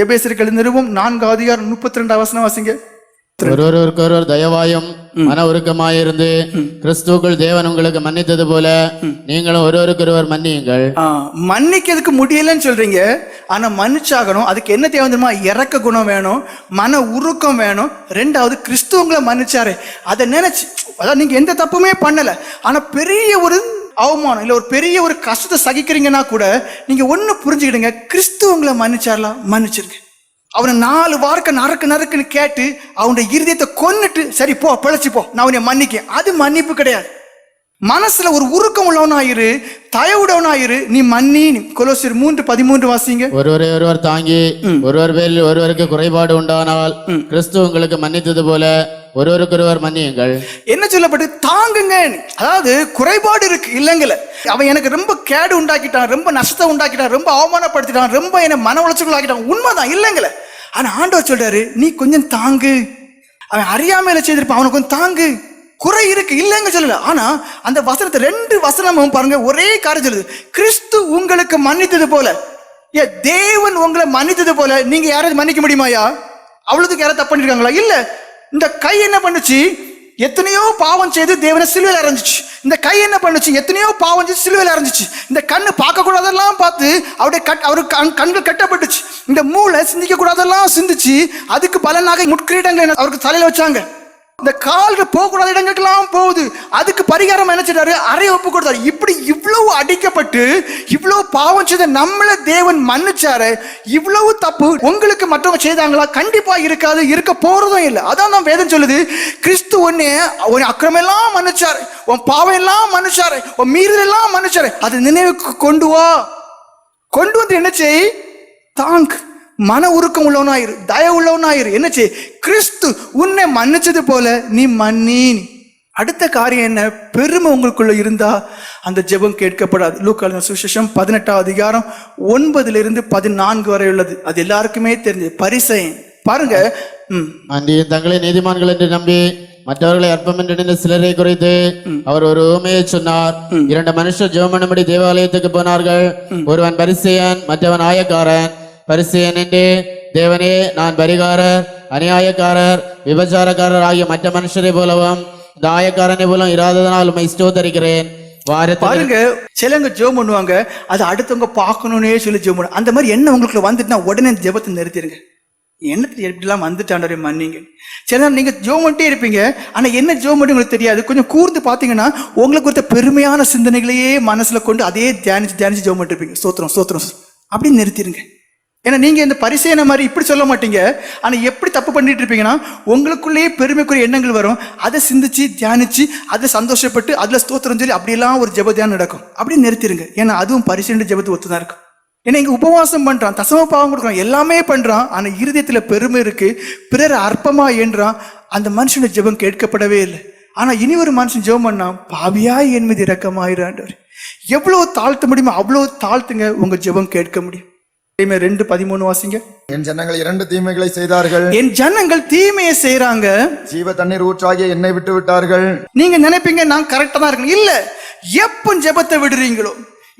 எபேசர்கள் நிறுவம். நான்கு அதிகாரம் முப்பத்தி ரெண்டு அவசரம் வாசிங்க. ஒருவருக்கு ஒருவர் தயவாயும் மன உருக்கமாயிருந்து கிறிஸ்துவுக்குள் தேவன் உங்களுக்கு மன்னித்தது போல நீங்களும் ஒருவருக்கு ஒருவர் மன்னியுங்கள் மன்னிக்கிறதுக்கு முடியலன்னு சொல்றீங்க. ஆனா மன்னிச்சாகணும். அதுக்கு என்ன தேவை தெரியுமா? இறக்க குணம் வேணும் மன உருக்கம் வேணும். ரெண்டாவது கிறிஸ்துவங்களை மன்னிச்சாரு. அதை நினைச்சு அதாவது நீங்க எந்த தப்புமே பண்ணல. ஆனா பெரிய ஒரு அவமானம் இல்ல ஒரு பெரிய ஒரு கஷ்டத்தை சகிக்கிறீங்கன்னா கூட நீங்க ஒண்ணு புரிஞ்சுக்கிடுங்க கிறிஸ்துவங்களை மன்னிச்சாரலாம் மன்னிச்சிருங்க அவனை நாலு வார்க்க நறுக்கு நறுக்குன்னு கேட்டு அவனுடைய இருதயத்தை கொன்னுட்டு சரி போ பிழைச்சி போ நான் உன்னை மன்னிக்கேன். அது மன்னிப்பு கிடையாது. மனசுல ஒரு உருக்கம் உள்ளவனாயிரு தயவுடவனாயிரு நீ மன்னி கொலோசியர் மூன்று பதிமூன்று வாசிங்க. ஒருவரை ஒருவர் தாங்கி ஒருவர் பேரில் ஒருவருக்கு குறைபாடு உண்டானால் கிறிஸ்து உங்களுக்கு மன்னித்தது போல ஒருவருக்கொருவர் மன்னியுங்கள். என்ன சொல்லப்பட்டு? தாங்குங்க அதாவது குறைபாடு இருக்கு இல்லைங்கல. அவன் எனக்கு ரொம்ப கேடு உண்டாக்கிட்டான் ரொம்ப நஷ்டத்தை உண்டாக்கிட்டான் ரொம்ப அவமானப்படுத்திட்டான் ரொம்ப என்னை மன உளைச்சல் ஆக்கிட்டான். உண்மைதான் இல்லைங்கல. ஆனா ஆண்டவர் சொல்றாரு நீ கொஞ்சம் தாங்கு. அவன் அறியாமையில செய்திருப்பான் அவனுக்கு கொஞ்சம் தாங்கு. குறை இருக்கு இல்லைங்க சொல்லல. ஆனா அந்த வசனத்தை ரெண்டு வசனமும் பாருங்க ஒரே காரியம் சொல்லுது. கிறிஸ்து உங்களுக்கு மன்னித்தது போல. ஏ தேவன் உங்களை மன்னித்தது போல. நீங்க யாராவது மன்னிக்க முடியுமாயா அவ்வளவுக்கு யாராவது தப்பு பண்ணிருக்காங்களா? இல்ல இந்த கை என்ன பண்ணுச்சு? எத்தனையோ பாவம் செய்து தேவனை சிலுவையில் அரைஞ்சிச்சு. இந்த கை என்ன பண்ணுச்சு? எத்தனையோ பாவம் செய்து சிலுவையில் அரைஞ்சிச்சு. இந்த கண்ணு பார்க்கக்கூடாதெல்லாம் பார்த்து அவருடைய கட் அவருக்கு கண்- கண்கள் கட்டப்பட்டுச்சு. இந்த மூளை சிந்திக்கக்கூடாதெல்லாம் சிந்திச்சு அதுக்கு பலனாக முட்கிரீடங்களை அவருக்கு தலையில் வச்சாங்க. இந்த காலில் போகக்கூடாத இடங்களுக்கெல்லாம் போகுது. அதுக்கு பரிகாரம் என்ன அறைய அறை ஒப்பு கொடுத்தாரு. இப்படி இவ்வளவு அடிக்கப்பட்டு இவ்வளவு பாவம் செய்த நம்மள தேவன் மன்னிச்சாரு. இவ்வளவு தப்பு உங்களுக்கு மற்றவங்க செய்தாங்களா? கண்டிப்பா இருக்காது. இருக்க போறதும் இல்லை. அதான் தான் வேதம் சொல்லுது. கிறிஸ்து ஒன்னே உன் அக்கிரமெல்லாம் மன்னிச்சாரு. உன் பாவம் எல்லாம் மன்னிச்சாரு. உன் மீறல் எல்லாம் மன்னிச்சாரு. அது நினைவுக்கு கொண்டு வா. கொண்டு வந்து என்ன செய்? தாங்க். மன உருக்கம் உள்ளவனாயிரு தய உள்ளவனாயிரு. என்ன செய் கிறிஸ்து உன்னை மன்னிச்சது போல நீ மன்னி அடுத்த காரியம் என்ன? பெருமை உங்களுக்குள்ள இருந்தா அந்த ஜெபம் கேட்கப்படாது. லூக்கான சுவிசேஷம் பதினெட்டாம் அதிகாரம் ஒன்பதுல இருந்து பதினான்கு வரை உள்ளது. அது எல்லாருக்குமே தெரிஞ்சது. பரிசையன். பாருங்க. ம். அன்றியும் தங்களை நீதிமான்கள் என்று நம்பி மற்றவர்களை அற்பம் என்று நினைந்த சிலரை குறைத்து அவர் ஒரு உண்மையை சொன்னார். இரண்டு மனுஷர் ஜெபமனும்படி தேவாலயத்துக்கு போனார்கள். ஒருவன் பரிசெயன் மற்றவன் ஆயக்காரன். பரிசெயன் என்று தேவனே நான் பரிகாரர் அநியாயக்காரர் விபச்சாரக்காரர் ஆகிய மற்ற மனுஷரை போலவும் இந்த ஆயக்காரனை போலும் இராததனால் உண்மை ஸ்தோத்தரிக்கிறேன். பாருங்க சிலங்க ஜெபம் பண்ணுவாங்க அது அடுத்தவங்க பார்க்கணும்னே சொல்லி ஜெபம் பண்ணுவாங்க அந்த மாதிரி என்ன உங்களுக்கு வந்துட்டுனா உடனே ஜெபத்தை நிறுத்திடுங்க. என்னத்துக்கு எப்படிலாம் வந்துட்டாண்டே மன்னிங்க. சில நேரம் நீங்கள் ஜெபம் பண்ணிட்டே இருப்பீங்க ஆனால் என்ன ஜெபம் பண்ணி உங்களுக்கு தெரியாது. கொஞ்சம் கூர்ந்து பார்த்தீங்கன்னா உங்களுக்கு ஒருத்த பெருமையான சிந்தனைகளையே மனசில் கொண்டு அதே தியானிச்சு தியானிச்சு ஜெபம் பண்ணிட்டு இருப்பீங்க. சோத்திரம் சோத்திரம் அப்படின்னு நிறுத்திடுங்க. ஏன்னா நீங்கள் இந்த பரிசேன மாதிரி இப்படி சொல்ல மாட்டீங்க. ஆனால் எப்படி தப்பு பண்ணிட்டு இருப்பீங்கன்னா உங்களுக்குள்ளேயே பெருமைக்குரிய எண்ணங்கள் வரும். அதை சிந்திச்சு தியானிச்சு அதை சந்தோஷப்பட்டு அதில் ஸ்தோத்திரம் சொல்லி அப்படியெல்லாம் ஒரு ஜெப நடக்கும். அப்படி நிறுத்திடுங்க ஏன்னா அதுவும் பரிசேன ஜபத்து ஒத்து தான் இருக்கும். ஏன்னா இங்கே உபவாசம் பண்ணுறான் தசம பாவம் கொடுக்குறான் எல்லாமே பண்ணுறான் ஆனால் இருதயத்தில் பெருமை இருக்குது பிறர் அற்பமா என்றான் அந்த மனுஷனுடைய ஜெபம் கேட்கப்படவே இல்லை. ஆனால் இனி ஒரு மனுஷன் ஜெபம் பண்ணான் பாவியாய் என் மீது இரக்கமாயிராண்டவர் எவ்வளோ தாழ்த்த முடியுமோ அவ்வளோ தாழ்த்துங்க உங்கள் ஜெபம் கேட்க முடியும். எரேமியா ரெண்டு பதிமூணு வாசிங்க. என் ஜனங்கள் இரண்டு தீமைகளை செய்தார்கள். என் ஜனங்கள் தீமையை செய்றாங்க. ஜீவ தண்ணீர் ஊற்றாகிய என்னை விட்டு விட்டார்கள். நீங்க நினைப்பீங்க நான் கரெக்டா தான் இருக்கணும் இல்ல எப்ப ஜெபத்தை விடுறீங்களோ?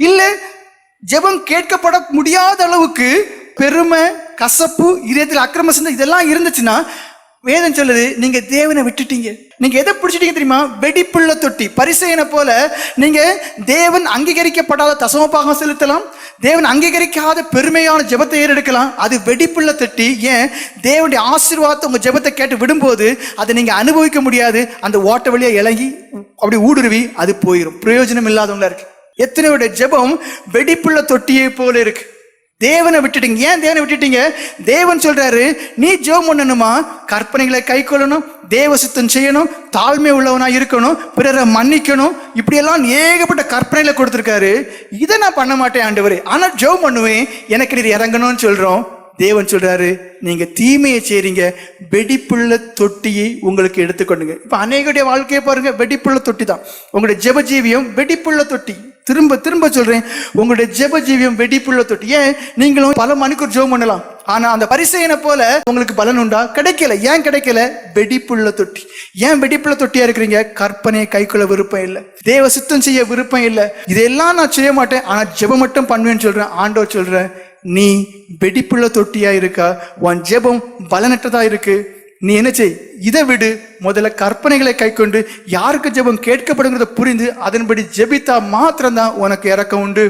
இல்ல ஜெபம் கேட்கப்பட முடியாத அளவுக்கு பெருமை கசப்பு இதயத்தில் அக்கிரம சிந்தை இதெல்லாம் இருந்துச்சுன்னா வேதம் சொல்லுது நீங்க தேவனை விட்டுட்டீங்க. நீங்க எதை பிடிச்சிட்டீங்க தெரியுமா? வெடிப்புள்ள தொட்டி. பரிசையனை போல நீங்க தேவன் அங்கீகரிக்கப்படாத தசமபாகம் செலுத்தலாம் தேவன் அங்கீகரிக்காத பெருமையான ஜெபத்தை ஏறெடுக்கலாம். அது வெடிப்புள்ள தொட்டி. ஏன்? தேவனுடைய ஆசீர்வாதத்தை உங்கள் ஜெபத்தை கேட்டு விடும்போது அதை நீங்கள் அனுபவிக்க முடியாது. அந்த ஓட்ட வழியாக இறங்கி அப்படி ஊடுருவி அது போயிடும் பிரயோஜனம் இல்லாதவங்களா இருக்கு. எத்தனையோட ஜெபம் வெடிப்புள்ள தொட்டியை போல இருக்கு. தேவனை விட்டுட்டீங்க. ஏன் தேவனை விட்டுட்டீங்க? தேவன் சொல்றாரு நீ ஜெபம் பண்ணணுமா? கற்பனைகளை கை கொள்ளணும் தேவ சுத்தம் செய்யணும் தாழ்மை உள்ளவனா இருக்கணும் பிறரை மன்னிக்கணும். இப்படியெல்லாம் ஏகப்பட்ட கற்பனைகளை கொடுத்துருக்காரு. இதை நான் பண்ண மாட்டேன் ஆண்டவர். ஆனால் ஜெபம் பண்ணுவேன். எனக்கு நீர் இறங்கணும்னு சொல்றோம். தேவன் சொல்றாரு நீங்க தீமையை செய்றீங்க. வெடிப்புள்ள தொட்டியை உங்களுக்கு எடுத்துக்கொண்டுங்க இப்போ அநேகருடைய வாழ்க்கையை பாருங்க வெடிப்புள்ள தொட்டி தான் உங்களுடைய ஜெப ஜீவியம் வெடிப்புள்ள தொட்டி. திரும்ப திரும்ப சொல்றேன். உங்களுடைய ஜெப ஜீவியம் வெடிப்புள்ள தொட்டி. ஏன்? நீங்களும் பல மணிக்கூர் ஜெபம் பண்ணலாம். ஆனா அந்த பரிசையனை போல உங்களுக்கு பலன் உண்டா? கிடைக்கல. ஏன் கிடைக்கல? வெடிப்புள்ள தொட்டி. ஏன் வெடிப்புள்ள தொட்டியா இருக்கிறீங்க? கற்பனை கைக்குள்ள விருப்பம் இல்லை. தேவ சித்தம் செய்ய விருப்பம் இல்லை. இதெல்லாம் நான் செய்ய மாட்டேன். ஆனா ஜெபம் மட்டும் பண்ணுவேன்னு சொல்றேன். ஆண்டோ சொல்றேன் நீ வெடிப்புள்ள தொட்டியா இருக்கா? உன் ஜெபம் பலனற்றதா இருக்கு. நீ என்ன செய்? இதை விடு. முதல்ல கற்பனைகளை கைக்கொண்டு யாருக்கு ஜெபம் கேட்கப்படுங்கிறத புரிந்து அதன்படி ஜெபித்தா மாத்திரம்தான் உனக்கு இறக்கம் உண்டு.